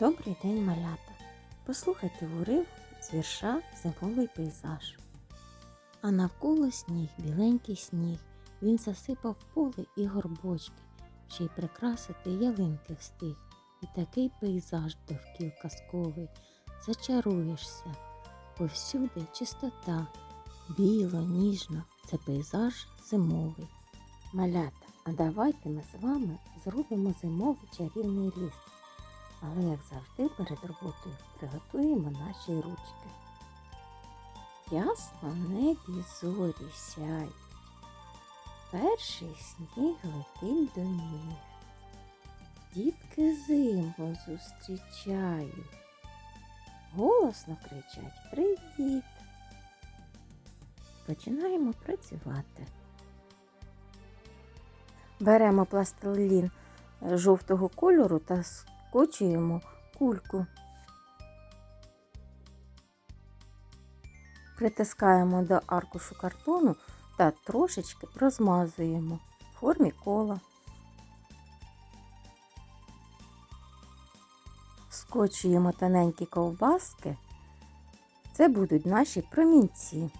Добрий день, малята! Послухайте урив з вірша Зимовий пейзаж. А навколо сніг, біленький сніг, він засипав поле і горбочки, ще й прикрасити ялинки встиг. І такий пейзаж довкіл казковий, зачаруєшся. Повсюди чистота, біло, ніжно, це пейзаж зимовий. Малята, а давайте ми з вами зробимо зимовий чарівний ліс. Але, як завжди, перед роботою приготуємо наші ручки. Ясно в небі зорі сяють. Перший сніг летить до ніг. Дітки зиму зустрічають. Голосно кричать Привіт. Починаємо працювати. Беремо пластилін жовтого кольору та скочуємо кульку. Притискаємо до аркушу картону та трошечки розмазуємо в формі кола. Скочуємо тоненькі ковбаски. Це будуть наші промінці.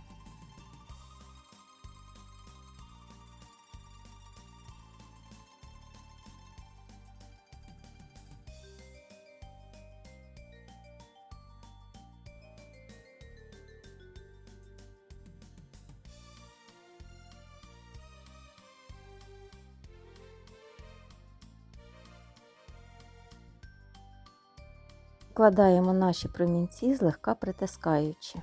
Вкладаємо наші промінці, злегка притискаючи.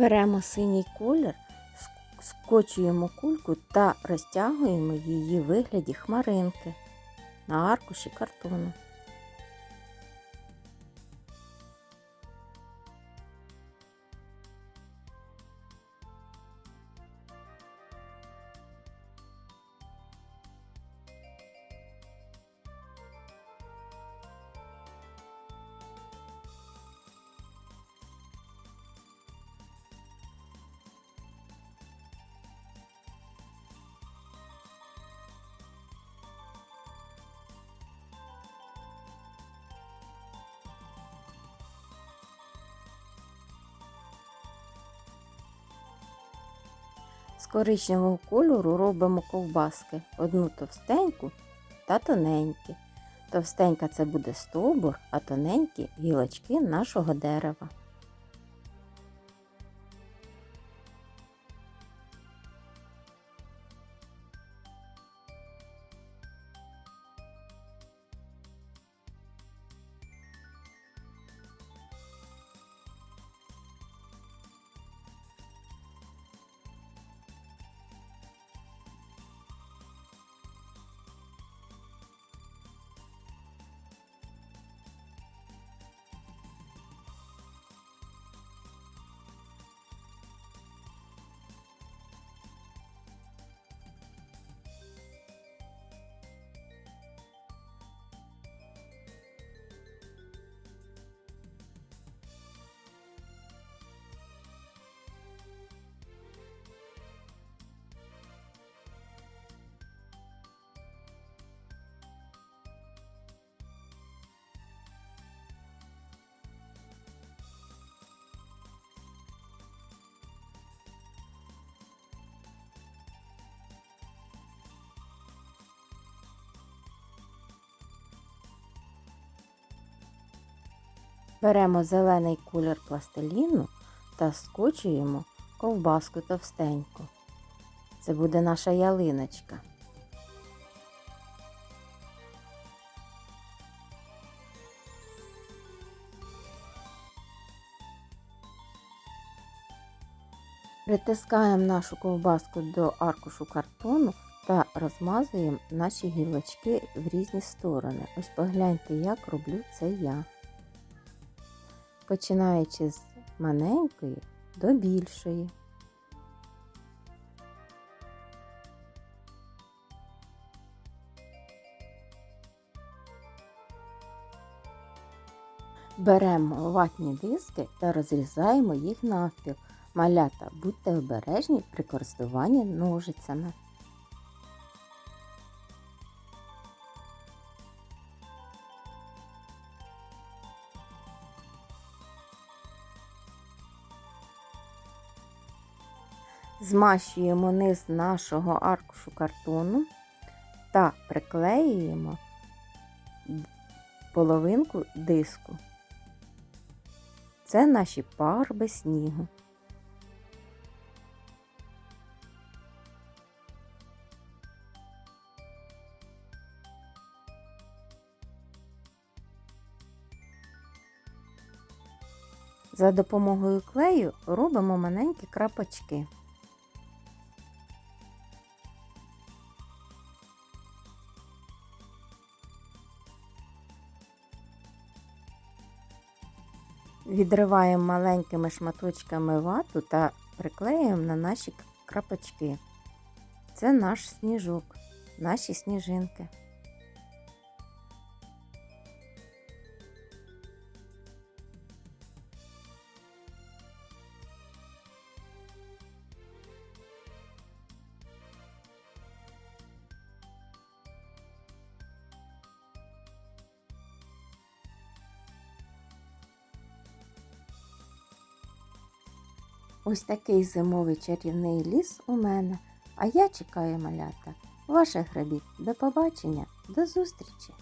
Беремо синій колір, скочуємо кульку та розтягуємо її в вигляді хмаринки на аркуші картону. Коричневого кольору робимо ковбаски. Одну товстеньку та тоненькі. Товстенька це буде стовбур, а тоненькі гілочки нашого дерева. Беремо зелений колір пластиліну та скочуємо ковбаску товстеньку. Це буде наша ялиночка. Притискаємо нашу ковбаску до аркушу картону та розмазуємо наші гілочки в різні сторони. Ось погляньте, як роблю це я. Починаючи з маленької до більшої. Беремо ватні диски та розрізаємо їх навпіл. Малята, будьте обережні при користуванні ножицями. Змащуємо низ нашого аркушу картону та приклеюємо половинку диску. Це наші парби снігу. За допомогою клею робимо маленькі крапочки. Відриваємо маленькими шматочками вату та приклеюємо на наші крапочки. Це наш сніжок, наші сніжинки. Ось такий зимовий чарівний ліс у мене. А я чекаю малята ваших робіт. До побачення, до зустрічі!